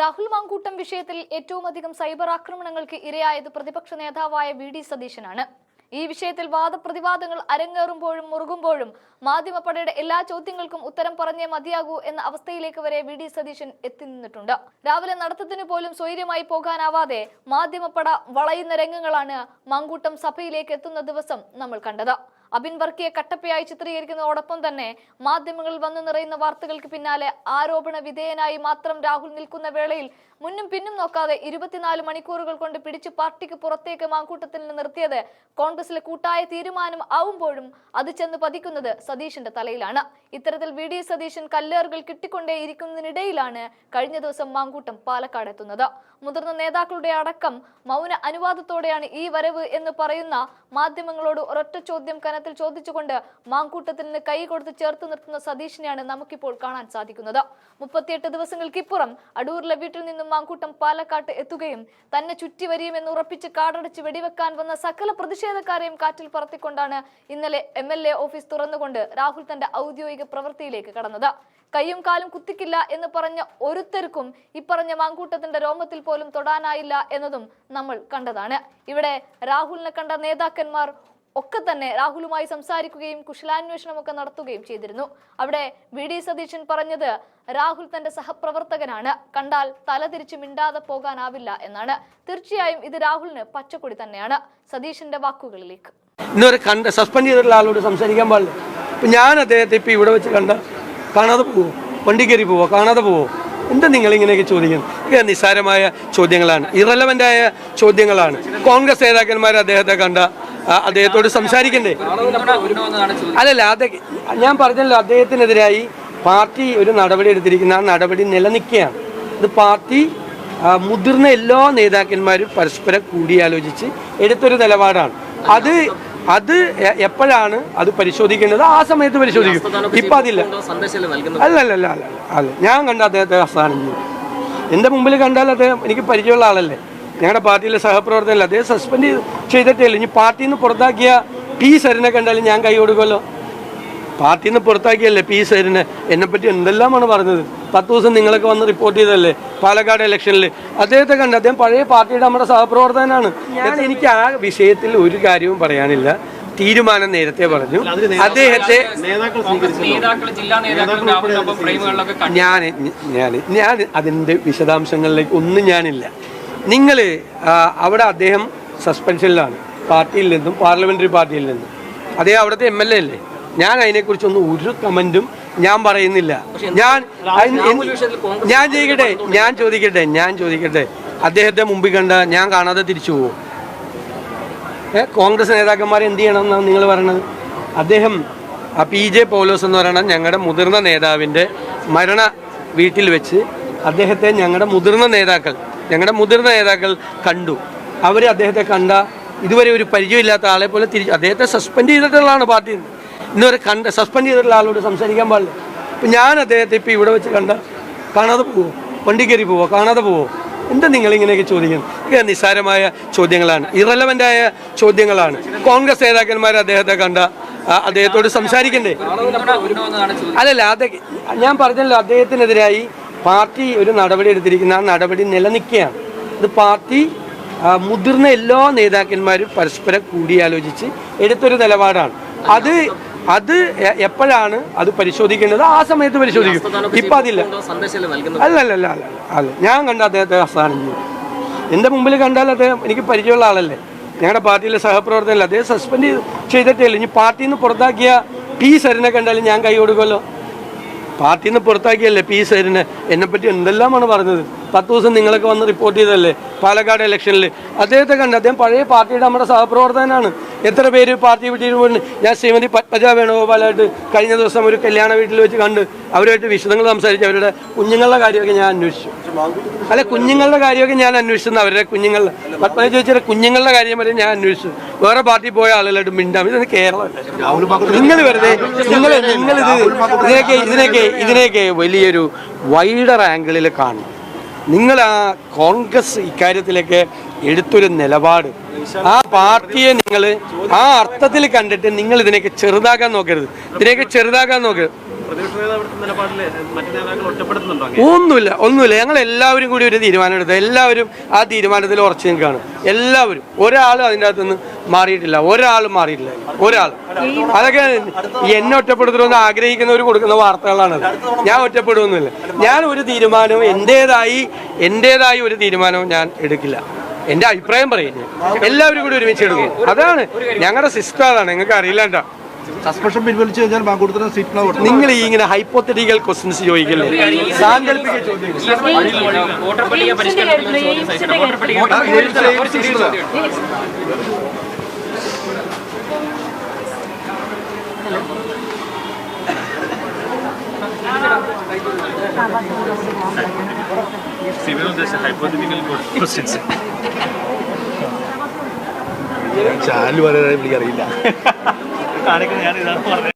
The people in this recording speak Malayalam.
രാഹുൽ മാങ്കൂട്ടം വിഷയത്തിൽ ഏറ്റവും അധികം സൈബർ ആക്രമണങ്ങൾക്ക് ഇരയായത് പ്രതിപക്ഷ നേതാവായ വി ഡി സതീശനാണ്. ഈ വിഷയത്തിൽ വാദപ്രതിവാദങ്ങൾ അരങ്ങേറുമ്പോഴും മുറുകുമ്പോഴും മാധ്യമപ്പടയുടെ എല്ലാ ചോദ്യങ്ങൾക്കും ഉത്തരം പറഞ്ഞേ മതിയാകൂ എന്ന അവസ്ഥയിലേക്ക് വരെ വി ഡി സതീശൻ എത്തി നിന്നിട്ടുണ്ട്. രാവിലെ നടത്തത്തിന് പോലും സ്വൈര്യമായി പോകാനാവാതെ മാധ്യമപ്പട വളയുന്ന രംഗങ്ങളാണ് മാങ്കൂട്ടം സഭയിലേക്ക് എത്തുന്ന ദിവസം നമ്മൾ കണ്ടത്. അബിൻ വർക്കിയെ കട്ടപ്പയായി ചിത്രീകരിക്കുന്നതോടൊപ്പം തന്നെ മാധ്യമങ്ങളിൽ വന്നു നിറയുന്ന വാർത്തകൾക്ക് പിന്നാലെ ആരോപണ വിധേയനായി മാത്രം രാഹുൽ നിൽക്കുന്ന വേളയിൽ മുന്നും പിന്നും നോക്കാതെ ഇരുപത്തിനാല് മണിക്കൂറുകൾ കൊണ്ട് പിടിച്ച് പാർട്ടിക്ക് പുറത്തേക്ക് മാങ്കൂട്ടത്തിൽ നിർത്തിയത് കോൺഗ്രസിലെ കൂട്ടായ തീരുമാനം ആവുമ്പോഴും അത് ചെന്ന് പതിക്കുന്നത് സതീഷിന്റെ തലയിലാണ്. ഇത്തരത്തിൽ വി ഡി സതീശൻ കല്ലേറുകൾ കിട്ടിക്കൊണ്ടേയിരിക്കുന്നതിനിടയിലാണ് കഴിഞ്ഞ ദിവസം മാങ്കൂട്ടം പാലക്കാട് എത്തുന്നത്. മുതിർന്ന നേതാക്കളുടെ അടക്കം മൗന അനുവാദത്തോടെയാണ് ഈ വരവ് എന്ന് പറയുന്ന മാധ്യമങ്ങളോട് ഒരൊറ്റ ചോദ്യം കനത്തിൽ ചോദിച്ചുകൊണ്ട് മാങ്കൂട്ടത്തിൽ നിന്ന് കൈ കൊടുത്ത് ചേർത്ത് നിർത്തുന്ന സതീഷിനെയാണ് നമുക്കിപ്പോൾ കാണാൻ സാധിക്കുന്നത്. മുപ്പത്തിയെട്ട് ദിവസങ്ങൾക്കിപ്പുറം അടൂരിലെ വീട്ടിൽ നിന്നും മാങ്കൂട്ടം പാലക്കാട്ട് എത്തുകയും തന്നെ ചുറ്റി വരിയുമെന്ന് ഉറപ്പിച്ച് കാടടച്ച് വെടിവെക്കാൻ വന്ന സകല പ്രതിഷേധക്കാരെയും കാറ്റിൽ പറത്തിക്കൊണ്ടാണ് ഇന്നലെ എം എൽ എ ഓഫീസ് തുറന്നുകൊണ്ട് രാഹുൽ തന്റെ ഔദ്യോഗിക പ്രവൃത്തിയിലേക്ക് കടന്നത്. കൈയും കാലും കുത്തിക്കില്ല എന്ന് പറഞ്ഞ ഒരുത്തർക്കും ഇപ്പറഞ്ഞ മാങ്കൂട്ടത്തിന്റെ രോമത്തിൽ പോലും തൊടാനായില്ല എന്നതും നമ്മൾ കണ്ടതാണ്. ഇവിടെ രാഹുലിനെ കണ്ട നേതാക്കന്മാർ ഒക്കെ തന്നെ രാഹുലുമായി സംസാരിക്കുകയും കുശലാന്വേഷണമൊക്കെ നടത്തുകയും ചെയ്തിരുന്നു. അവിടെ വി ഡി സതീശൻ പറഞ്ഞത് രാഹുൽ തന്റെ സഹപ്രവർത്തകനാണ്. കണ്ടാൽ തല തലതിരിച്ച് മിണ്ടാതെ പോകാനാവില്ല എന്നാണ്. തീർച്ചയായും ഇത് രാഹുലിന് പച്ചക്കൊടി തന്നെയാണ്. സതീശന്റെ വാക്കുകളിലേക്ക്. കണ്ട സസ്പെൻഡ് ചെയ്തിട്ടുള്ള ആളോട് സംസാരിക്കാൻ പാടില്ല. ഞാൻ അദ്ദേഹത്തെ ഇപ്പം ഇവിടെ വെച്ച് കണ്ട കാണാതെ പോവോ? വണ്ടി കയറി പോവോ? കാണാതെ പോവോ? എന്താ നിങ്ങൾ ഇങ്ങനെയൊക്കെ ചോദിക്കുന്നത്? ഇത് നിസ്സാരമായ ചോദ്യങ്ങളാണ്. ഇറലവന്റായ ചോദ്യങ്ങളാണ്. കോൺഗ്രസ് നേതാക്കന്മാർ അദ്ദേഹത്തെ കണ്ട അദ്ദേഹത്തോട് സംസാരിക്കണ്ടേ? അല്ലല്ല അതെ ഞാൻ പറഞ്ഞല്ലോ അദ്ദേഹത്തിനെതിരായി പാർട്ടി ഒരു നടപടി എടുത്തിരിക്കുന്ന ആ നടപടി നിലനിൽക്കുകയാണ്. ഇത് പാർട്ടി മുതിർന്ന എല്ലാ നേതാക്കന്മാരും പരസ്പരം കൂടിയാലോചിച്ച് എടുത്തൊരു നിലപാടാണ്. അത് അത് എപ്പോഴാണ് അത് പരിശോധിക്കേണ്ടത്? ആ സമയത്ത് പരിശോധിക്കും. ഇപ്പം അതില്ല. അല്ല അല്ല അല്ല. അല്ല ഞാൻ കണ്ട അദ്ദേഹത്തെ അവസാനം. എന്റെ മുമ്പിൽ കണ്ടാൽ അദ്ദേഹം എനിക്ക് പരിചയമുള്ള ആളല്ലേ? ഞങ്ങളുടെ പാർട്ടിയിലെ സഹപ്രവർത്തകനല്ല അദ്ദേഹം സസ്പെൻഡ് ചെയ്തിട്ടില്ല ചെയ്തിട്ടേ ഇല്ല ഇനി പാർട്ടിയിൽ നിന്ന് പുറത്താക്കിയ പി സരിനെ കണ്ടാലും ഞാൻ കൈ കൊടുക്കുമല്ലോ. പാർട്ടിയിൽ നിന്ന് പുറത്താക്കിയല്ലേ പി സരിനെ? എന്നെപ്പറ്റി എന്തെല്ലാമാണ് പറഞ്ഞത്? പത്ത് ദിവസം നിങ്ങളൊക്കെ വന്ന് റിപ്പോർട്ട് ചെയ്തല്ലേ പാലക്കാട് ഇലക്ഷനിൽ അദ്ദേഹത്തെ കണ്ട് അദ്ദേഹം പഴയ പാർട്ടിയുടെ നമ്മുടെ സഹപ്രവർത്തകനാണ്. ഞാൻ എനിക്ക് ആ വിഷയത്തിൽ ഒരു കാര്യവും പറയാനില്ല. തീരുമാനം നേരത്തെ പറഞ്ഞു. അദ്ദേഹത്തെ ഞാൻ ഞാൻ ഞാൻ അതിന്റെ വിശദാംശങ്ങളിലേക്ക് ഒന്നും ഞാനില്ല. നിങ്ങൾ അവിടെ അദ്ദേഹം സസ്പെൻഷനിലാണ് പാർട്ടിയിൽ നിന്നും പാർലമെന്ററി പാർട്ടിയിൽ നിന്നും. അദ്ദേഹം അവിടുത്തെ എം എൽ എ അല്ലേ? ഞാൻ അതിനെക്കുറിച്ചൊന്നും ഒരു കമന്റും ഞാൻ പറയുന്നില്ല. ഞാൻ ഞാൻ ചോദിക്കട്ടെ ഞാൻ ചോദിക്കട്ടെ ഞാൻ ചോദിക്കട്ടെ. അദ്ദേഹത്തെ മുമ്പിൽ കണ്ട ഞാൻ കാണാതെ തിരിച്ചു പോകും ഏഹ് കോൺഗ്രസ് നേതാക്കന്മാർ എന്ത് ചെയ്യണം എന്നാണ് നിങ്ങൾ പറയണത്? അദ്ദേഹം ആ പി ജെ പൗലോസ് എന്ന് പറയുന്ന ഞങ്ങളുടെ മുതിർന്ന നേതാവിന്റെ മരണ വീട്ടിൽ വെച്ച് അദ്ദേഹത്തെ ഞങ്ങളുടെ മുതിർന്ന നേതാക്കൾ ഞങ്ങളുടെ മുതിർന്ന നേതാക്കൾ കണ്ടു. അവർ അദ്ദേഹത്തെ കണ്ട ഇതുവരെ ഒരു പരിചയമില്ലാത്ത ആളെ പോലെ തിരിച്ചു അദ്ദേഹത്തെ സസ്പെൻഡ് ചെയ്തിട്ടുള്ളതാണ് പാർട്ടിയിൽ നിന്ന് ഇന്നുവരെ കണ്ട സസ്പെൻഡ് ചെയ്തിട്ടുള്ള ആളോട് സംസാരിക്കാൻ പാടില്ല. ഇപ്പം ഞാൻ അദ്ദേഹത്തെ ഇപ്പം ഇവിടെ വെച്ച് കണ്ട കാണാതെ പോവോ? വണ്ടി കയറി പോവോ? കാണാതെ പോവോ? എന്താ നിങ്ങൾ ഇങ്ങനെയൊക്കെ ചോദിക്കുന്നത്? ഇത് നിസ്സാരമായ ചോദ്യങ്ങളാണ്. ഇറലവന്റായ ചോദ്യങ്ങളാണ്. കോൺഗ്രസ് നേതാക്കന്മാർ അദ്ദേഹത്തെ കണ്ട അദ്ദേഹത്തോട് സംസാരിക്കണ്ടേ? അല്ലല്ല അതൊക്കെ ഞാൻ പറഞ്ഞല്ലോ അദ്ദേഹത്തിനെതിരായി പാർട്ടി ഒരു നടപടി എടുത്തിരിക്കുന്ന ആ നടപടി നിലനിൽക്കുകയാണ്. ഇത് പാർട്ടി മുതിർന്ന എല്ലാ നേതാക്കന്മാരും പരസ്പരം കൂടിയാലോചിച്ച് എടുത്തൊരു നിലപാടാണ്. അത് അത് എപ്പോഴാണ് അത് പരിശോധിക്കേണ്ടത്? ആ സമയത്ത് പരിശോധിക്കും. ഇപ്പൊ അതില്ല. അല്ല അല്ല അല്ല അല്ല അല്ല. ഞാൻ കണ്ട അദ്ദേഹത്തെ അസ്ഥാനം എന്റെ എന്റെ മുമ്പിൽ കണ്ടാൽ അദ്ദേഹം എനിക്ക് പരിചയമുള്ള ആളല്ലേ? ഞങ്ങളുടെ പാർട്ടിയിലെ സഹപ്രവർത്തകനല്ല? അദ്ദേഹം സസ്പെൻഡ് ചെയ്ത് ചെയ്തിട്ടേ ഇല്ല. ഇനി പാർട്ടിയിൽ നിന്ന് പുറത്താക്കിയ പി സരിനെ കണ്ടാലും ഞാൻ കൈ കൊടുക്കുമല്ലോ. പാർട്ടിയിൽ നിന്ന് പുറത്താക്കിയല്ലേ പി സരിനെ എന്നെപ്പറ്റി എന്തെല്ലാമാണ് പറഞ്ഞത്? പത്ത് ദിവസം നിങ്ങളൊക്കെ വന്ന് റിപ്പോർട്ട് ചെയ്തല്ലേ പാലക്കാട് ഇലക്ഷനിൽ അദ്ദേഹത്തെ കണ്ട് അദ്ദേഹം പഴയ പാർട്ടിയുടെ നമ്മുടെ സഹപ്രവർത്തകനാണ്. എത്ര പേര് പാർട്ടി വിട്ടിട്ട് പോയിട്ടുണ്ട് ഞാൻ ശ്രീമതി പത്മജ വേണുഗോപാലായിട്ട് കഴിഞ്ഞ ദിവസം ഒരു കല്യാണ വീട്ടിൽ വെച്ച് കണ്ട് അവരുമായിട്ട് വിശദങ്ങൾ സംസാരിച്ച് അവരുടെ കുഞ്ഞുങ്ങളുടെ കാര്യമൊക്കെ ഞാൻ അന്വേഷിച്ചു. അല്ല കുഞ്ഞുങ്ങളുടെ കാര്യമൊക്കെ ഞാൻ അന്വേഷിച്ചു അവരുടെ കുഞ്ഞുങ്ങളുടെ പത്മജ ചോദിച്ചാൽ കുഞ്ഞുങ്ങളുടെ കാര്യം വരെ ഞാൻ അന്വേഷിച്ചു. വേറെ പാർട്ടി പോയ ആളുകളായിട്ട് മിണ്ടാം. ഇതൊന്ന് കേരളം. നിങ്ങൾ വെറുതെ നിങ്ങൾ നിങ്ങളിത് ഇതിനൊക്കെ ഇതിനൊക്കെ ഇതിനെയൊക്കെ വലിയൊരു വൈഡർ ആംഗിളിൽ കാണണം. നിങ്ങൾ ആ കോൺഗ്രസ് ഇക്കാര്യത്തിലേക്ക് എടുത്തൊരു നിലപാട്. ആ പാർട്ടിയെ നിങ്ങൾ ആ അർത്ഥത്തിൽ കണ്ടിട്ട് നിങ്ങൾ ഇതിനെയൊക്കെ ചെറുതാക്കാൻ നോക്കരുത്. ഇതിനെയൊക്കെ ചെറുതാക്കാൻ നോക്കരുത്? ഒന്നുമില്ല ഒന്നുമില്ല. ഞങ്ങൾ എല്ലാവരും കൂടി ഒരു തീരുമാനം എടുത്തത് എല്ലാവരും ആ തീരുമാനത്തിൽ ഉറച്ചു നിൽക്കുകയാണ്. എല്ലാവരും. ഒരാളും അതിന്റെ അകത്തുനിന്ന് മാറിയിട്ടില്ല. ഒരാൾ മാറിയിട്ടില്ല. ഒരാൾ. അതൊക്കെ എന്നെ ഒറ്റപ്പെടുത്തണമെന്ന് ആഗ്രഹിക്കുന്നവർ കൊടുക്കുന്ന വാർത്തകളാണ് ഞാൻ ഒറ്റപ്പെടുമെന്നില്ല ഞാൻ ഒരു തീരുമാനവും എന്റേതായി എന്റേതായി ഒരു തീരുമാനവും ഞാൻ എടുക്കില്ല. എന്റെ അഭിപ്രായം പറയുന്നു എല്ലാവരും കൂടി ഒരുമിച്ച് എടുക്കും. അതാണ് ഞങ്ങളുടെ സിസ്റ്റം അതാണ് നിങ്ങൾക്ക് അറിയില്ലാണ്ടോ സസ്പെൻഷൻ പിൻവലിച്ചു കഴിഞ്ഞാൽ സീറ്റ് നിങ്ങൾ ഈ ഇങ്ങനെ ഹൈപ്പോത്തറ്റിക്കൽ ക്വസ്റ്റ്യൻസ് ചോദിക്കല്ലേ? സാങ്കല്പിക ചോദ്യങ്ങൾ. ചോദ്യം സഹിക്കണം വോട്ടർ പട്ടിക ഒരു ചെറിയ ചോദ്യം. ചാനൽ പറയാനായി എനിക്കറിയില്ല കാണിക്കുന്നത് ഞാൻ ഇതാണ് പറഞ്ഞത്?